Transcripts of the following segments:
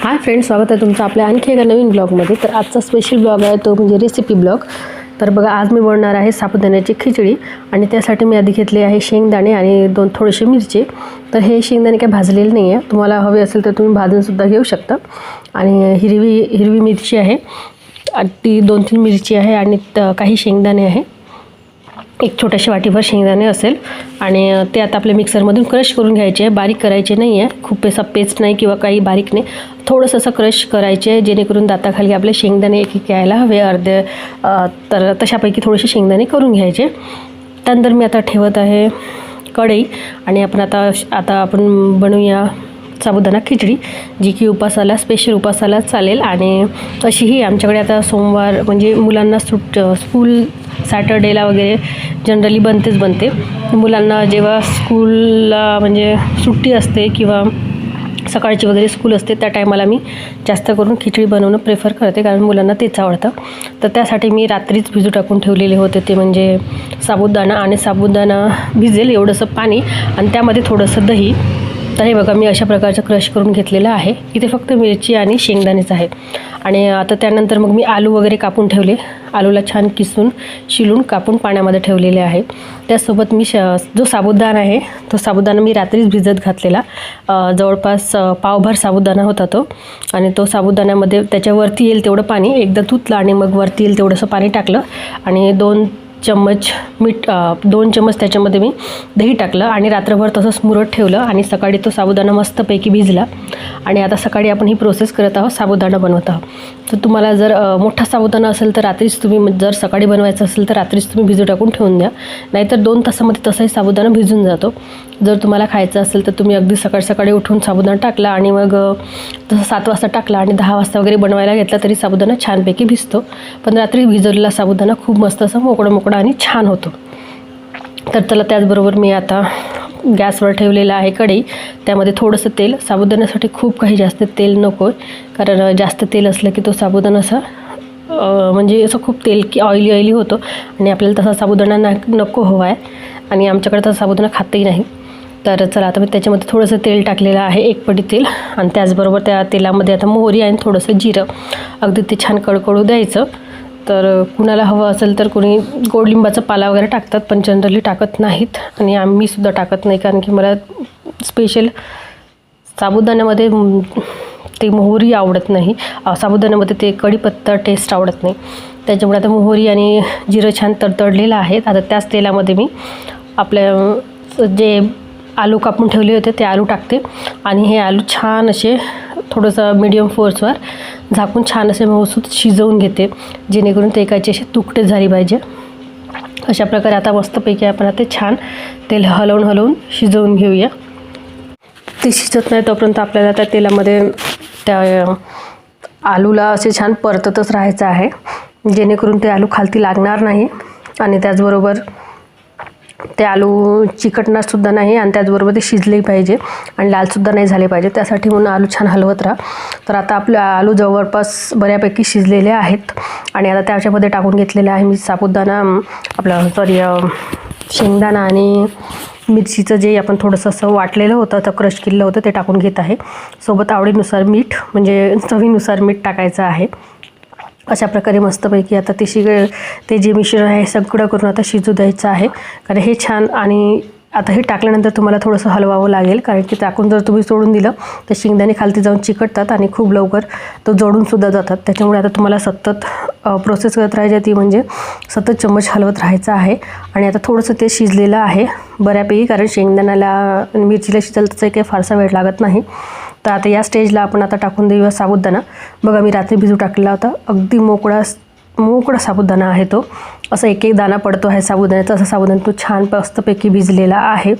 Hi friends स्वागत आहे तुमचं आपल्या आणखी एका नवीन ब्लॉगमध्ये. तर आजचा स्पेशल ब्लॉग आहे तो म्हणजे रेसिपी ब्लॉग. तर बघा आज मी बनणार आहे साबुदाण्याची खिचडी आणि त्यासाठी मी आधी घेतले आहे शेंगदाणे आणि दोन थोडेसे मिरची. तर हे शेंगदाणे काही भाजलेले नाही आहे तुम्हाला हवे असेल तर तुम्ही भाजूनसुद्धा घेऊ शकता. आणि हिरवी हिरवी मिरची आहे. आणि ती दोन तीन मिरची आहे आणि त- काही शेंगदाणे आहे. एक छोट्याशा वाटीभर शेंगदाणे असेल. आणि ते आता आपल्या मिक्सरमधून क्रश करून घ्यायचे आहे. बारीक करायचे नाही आहे खूप असा पेस्ट नाही किंवा काही बारीक नाही. थोडंसं असं क्रश करायचे आहे जेणेकरून दाताखाली आपले शेंगदाणे एक एक यायला हवे. अर्धे तर तशापैकी थोडेसे शेंगदाणे करून घ्यायचे त्यानंतर मी आता ठेवत आहे कढई. आणि आपण आता आता आपण बनवूया साबुदाणा खिचडी जी की उपासाला स्पेशल उपासाला चालेल. आणि तशीही आमच्याकडे आता सोमवार म्हणजे मुलांना सुट स्कूल सॅटर्डेला वगैरे जनरली बनतेच बनते. मुलांना जेव्हा स्कूलला म्हणजे सुट्टी असते किंवा सकाळची वगैरे स्कूल असते त्या टायमाला मी जास्त करून खिचडी बनवणं प्रेफर करते कारण मुलांना तेच आवडतं. तर त्यासाठी मी रात्रीच भिजू टाकून ठेवलेले होते ते म्हणजे साबुदाणा. आणि साबुदाणा भिजेल एवढंसं पाणी आणि त्यामध्ये थोडंसं दही. तर हे बघा मी अशा प्रकारचं क्रश करून घेतलेलं आहे. इथे फक्त मिरची आणि शेंगदाणेच आहे आणि आता त्यानंतर मग मी आलू वगैरे कापून ठेवले. आलूला छान किसून शिलून कापून पाण्यामध्ये ठेवलेले आहे. त्यासोबत मी श जो साबुदाणा आहे तो साबुदाणा मी रात्रीच भिजत घातलेला. जवळपास पावभर साबुदाणा होता तो. आणि तो साबुदाण्यामध्ये त्याच्यावरती येईल तेवढं पाणी. एकदा धुतलं आणि मग वरती येईल तेवढंसं पाणी टाकलं. आणि दोन चम्मच मीठ दोन चम्मच त्याच्यामध्ये मी दही टाकलं आणि रात्रभर तसंच मुरत ठेवलं आणि सकाळी तो साबुदाणा मस्तपैकी भिजला. आणि आता सकाळी आपण ही प्रोसेस करत आहोत साबुदाणा बनवत आहोत. तर तुम्हाला जर मोठा साबुदाणा असेल तर रात्रीच तुम्ही जर सकाळी बनवायचं असेल तर रात्रीच तुम्ही भिजू टाकून ठेवून द्या. नाहीतर दोन तासामध्ये तसाही साबुदाणा भिजून जातो. जर तुम्हाला खायचं असेल तर तुम्ही अगदी सकाळ सकाळी उठून साबुदाणा टाकला आणि मग जसं सात वाजता टाकला आणि दहा वाजता वगैरे बनवायला घेतला तरी साबुदाणा छानपैकी भिजतो. पण रात्री भिजवलेला साबुदाणा खूप मस्त असं मोकळं मोकळं आणि छान होतो. तर त्याला त्याचबरोबर मी आता गॅसवर ठेवलेलं आहे कढई. त्यामध्ये थोडंसं तेल. साबुदाण्यासाठी खूप काही जास्त तेल नको आहे कारण जास्त तेल असलं की तो साबुदाणा असा म्हणजे असं खूप तेल की ऑइली ऑइली होतो. आणि आपल्याला तसा साबुदाणा ना नको हवा आहे आणि आमच्याकडे तसा साबुदाणा खातही नाही. तर चला आता मी त्याच्यामध्ये थोडंसं तेल टाकलेलं आहे एक पटी तेल. आणि त्याचबरोबर त्या तेलामध्ये आता मोहरी आणि थोडंसं जिरं. अगदी ते छान कडकडू द्यायचं. तर कुणाला हवं असेल तर कोणी गोडलिंबाचा पाला वगैरे टाकतात पण जनरली टाकत नाहीत. आणि आम्हीसुद्धा टाकत नाही कारण की मला स्पेशल साबुदाण्यामध्ये ते मोहरी आवडत नाही. साबुदाण्यामध्ये ते कढीपत्ता टेस्ट आवडत नाही. त्याच्यामुळे आता मोहरी आणि जिरं छान तडतडलेलं आहे आता त्याच तेलामध्ये मी आपल्या जे आलू कापून ठेवले होते ते आलू टाकते. आणि हे आलू छान असे थोडंसं मीडियम फोर्सवर झाकून छान असे मऊसूत शिजवून घेते. जेणेकरून ते एकाचे असे तुकडे झाली पाहिजे. अशा प्रकारे आता मस्तपैकी आपण आता ते छान तेल हलवून हलवून शिजवून घेऊया. ते शिजत नाही तोपर्यंत आपल्याला त्या तेलामध्ये त्या आलूला असे छान परततच राहायचं आहे. जेणेकरून ते आलू खालती लागणार नाही. आणि त्याचबरोबर ते आलू चिकटणारसुद्धा नाही आणि त्याचबरोबर ते शिजले पाहिजे आणि लालसुद्धा नाही झाले पाहिजे. त्यासाठी म्हणून आलू छान हलवत राहा. तर आता आपलं आलू जवळपास बऱ्यापैकी शिजलेले आहेत आणि आता त्याच्यामध्ये टाकून घेतलेले आहे मी साबुदाणा आपला आपलं सॉरी शेंगदाणा आणि मिरचीचं जे आपण थोडंसं असं वाटलेलं होतं तर क्रश केलेलं होतं ते टाकून घेत आहे. सोबत आवडीनुसार मीठ म्हणजे चवीनुसार मीठ टाकायचं आहे. अशा प्रकारे मस्तपैकी आता ते शिग ते जे मिश्रण आहे सगळं करून आता शिजू द्यायचं आहे. कारण हे छान आणि आता हे टाकल्यानंतर तुम्हाला थोडंसं हलवावं लागेल. कारण की टाकून जर तुम्ही सोडून दिलं तर शेंगदाणे खालती जाऊन चिकटतात आणि खूप लवकर तो जोडूनसुद्धा जातात. त्याच्यामुळे आता तुम्हाला सतत प्रोसेस करत राहायची ती म्हणजे सतत चम्मच हलवत राहायचं आहे. आणि आता थोडंसं ते शिजलेलं आहे बऱ्यापैकी कारण शेंगदाण्याला मिरचीला शिजायला त्याचा काही फारसा वेळ लागत नाही. तर आता या स्टेजला आपण आता टाकून देऊया साबुदाणा. बघा मी रात्री भिजू टाकलेला होता. अगदी मोकळा मोकळा साबुदाणा आहे तो. असा एक एक दाणा पडतो आहे साबुदाण्याचा. असा साबुदाणा तो छान मस्तपैकी भिजलेला आहे.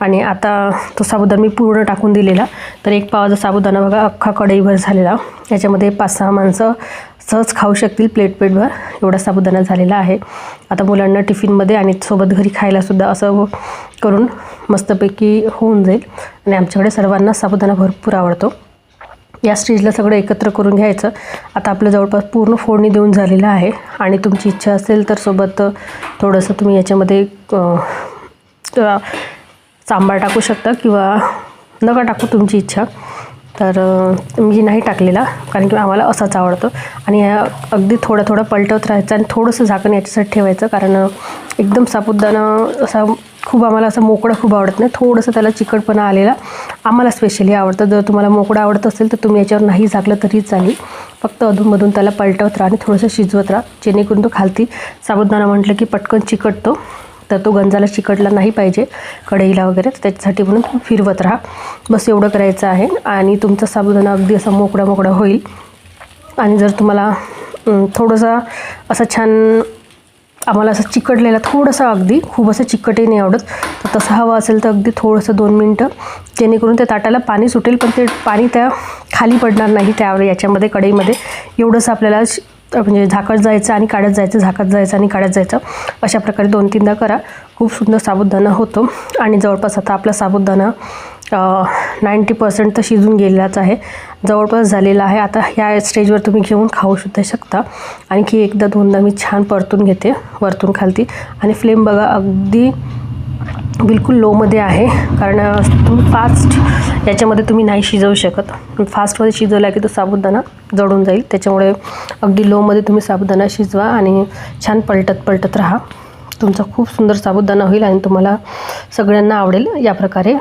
आणि आता तो साबुदाणा मी पूर्ण टाकून दिलेला. तर एक पावाचा साबुदाणा बघा अख्खा कढईभर झालेला. याच्यामध्ये पाच सहा माणसं सहज खाऊ शकतील प्लेट प्लेटवर एवढा साबुदाणा झालेला आहे. आता मुलांना टिफिनमध्ये आणि सोबत घरी खायलासुद्धा असं करून मस्तपैकी होऊन जाईल. आणि आमच्याकडे सर्वांना साबुदाणा भरपूर आवडतो. या स्टेजला सगळं एकत्र करून घ्यायचं. आता आपलं जवळपास पूर्ण फोडणी देऊन झालेलं आहे. आणि तुमची इच्छा असेल तर सोबत थोडंसं तुम्ही याच्यामध्ये सांबार टाकू शकता किंवा नका टाकू तुमची इच्छा. तर मी नाही टाकलेला कारण की आम्हाला असाच आवडतो. आणि अगदी थोडं थोडं पलटवत राहायचं आणि थोडंसं झाकण याच्यासाठी ठेवायचं कारण एकदम साबुदाणा असा खूप आम्हाला असं मोकळं खूप आवडत नाही. थोडंसं त्याला चिकटपणा आलेला आम्हाला स्पेशली आवडतं. जर तुम्हाला मोकळं आवडत असेल तर तुम्ही याच्यावर नाही झाकलं तरी चालेल. फक्त अधूनमधून त्याला पलटवत राहा आणि थोडंसं शिजवत राहा. जेणेकरून तो खालती साबुदाणा म्हटलं की पटकन चिकटतो. तर तो गंजाला चिकटला नाही पाहिजे कढईला वगैरे. तर त्याच्यासाठी म्हणून तुम्ही फिरवत राहा. बस एवढं करायचं आहे आणि तुमचा साबुदाणा अगदी असा मोकळा मोकळा होईल. आणि जर तुम्हाला थोडंसं असं छान आम्हाला असं चिकटलेला थोडंसं अगदी खूप असं चिकटही नाही आवडत. तर तसं हवं असेल तर अगदी थोडंसं दोन मिनटं जेणेकरून त्या ताटाला पाणी सुटेल. पण ते पाणी त्या खाली पडणार नाही त्यावर याच्यामध्ये कढईमध्ये. एवढंसं आपल्याला श- म्हणजे झाकत जायचं आणि काढत जायचं झाकत जायचं आणि काढत जायचं. अशा प्रकारे दोन तीनदा करा. खूप सुंदर साबुदाणा होतो. आणि जवळपास आता आपला साबुदाणा नाईंटी पर्सेंट तर शिजून गेलेलाच आहे. जवळपास झालेला आहे. आता ह्या स्टेजवर तुम्ही घेऊन खाऊ सुद्धा शकता. आणखी एकदा दोनदा मी छान परतून घेते वरतून खालती. आणि फ्लेम बघा अगदी बिलकुल लोमध्ये आहे. कारण तुम्ही फास्ट याच्यामध्ये तुम्ही नाही शिजवू शकत. फास्टमध्ये शिजवला की तो साबुदाणा जळून जाईल. त्याच्यामुळे अगदी लोमध्ये तुम्ही साबुदाणा शिजवा आणि छान पलटत पलटत राहा. तुमचा खूप सुंदर साबुदाणा होईल आणि तुम्हाला सगळ्यांना आवडेल या प्रकारे.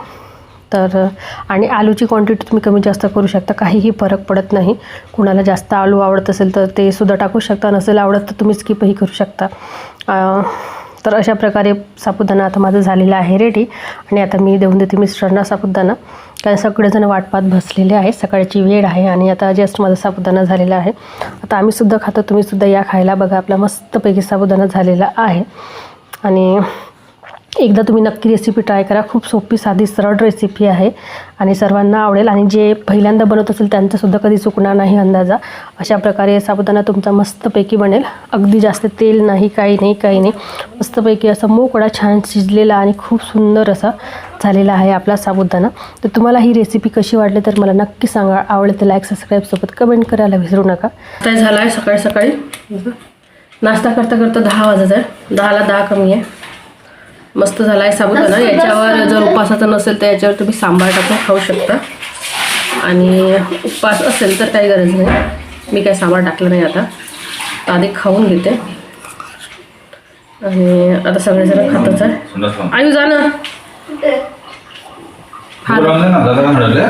तर आणि आलूची क्वांटिटी तुम्ही कमी जास्त करू शकता. काहीही फरक पडत नाही. कुणाला जास्त आलू आवडत असेल तर ते सुद्धा टाकू शकता. नसेल आवडत तर तुम्ही स्किपही करू शकता. तर अशा प्रकारे साबुदाणा आता माझं झालेला आहे रेडी आणि आता मी देऊन देते मिस्टरांना साबुदाणा. कारण सगळेजण वाटपात बसलेले आहे सकाळची वेळ आहे आणि आता जस्ट माझा साबुदाणा झालेला आहे. आता आम्हीसुद्धा खातो तुम्हीसुद्धा या खायला बघा. आपला मस्तपैकी साबुदाणा झालेला आहे. आणि एकदा तुम्ही नक्की रेसिपी ट्राय करा. खूप सोपी साधी सरळ रेसिपी आहे. आणि सर्वांना आवडेल. आणि जे पहिल्यांदा बनवत असेल त्यांचासुद्धा कधी चुकणार नाही अंदाजा. अशा प्रकारे साबुदाणा तुमचा मस्तपैकी बनेल. अगदी जास्त तेल नाही काही नाही काही नाही. मस्तपैकी असा मोकळा छान शिजलेला आणि खूप सुंदर असा झालेला आहे आपला साबुदाणा. तर तुम्हाला ही रेसिपी कशी वाटली तर मला नक्की सांगा. आवडेल तर लाईक सबस्क्राईबसोबत कमेंट करायला विसरू नका. काय झालं आहे सकाळी सकाळी. नाश्ता करता करता दहा वाजत आहे. दहाला दहा कमी आहे. मस्त झाला आहे साबुदाणा याच्यावर जर उपासाचा नसेल तर याच्यावर तुम्ही सांबार टाकून खाऊ शकता. आणि उपवास असेल तर काही गरज नाही. मी काय सांबार टाकलं नाही आता. तर आधी खाऊन घेते. आणि आता सगळेजण खातच आहे. आयु जा ना हा तू राहून दे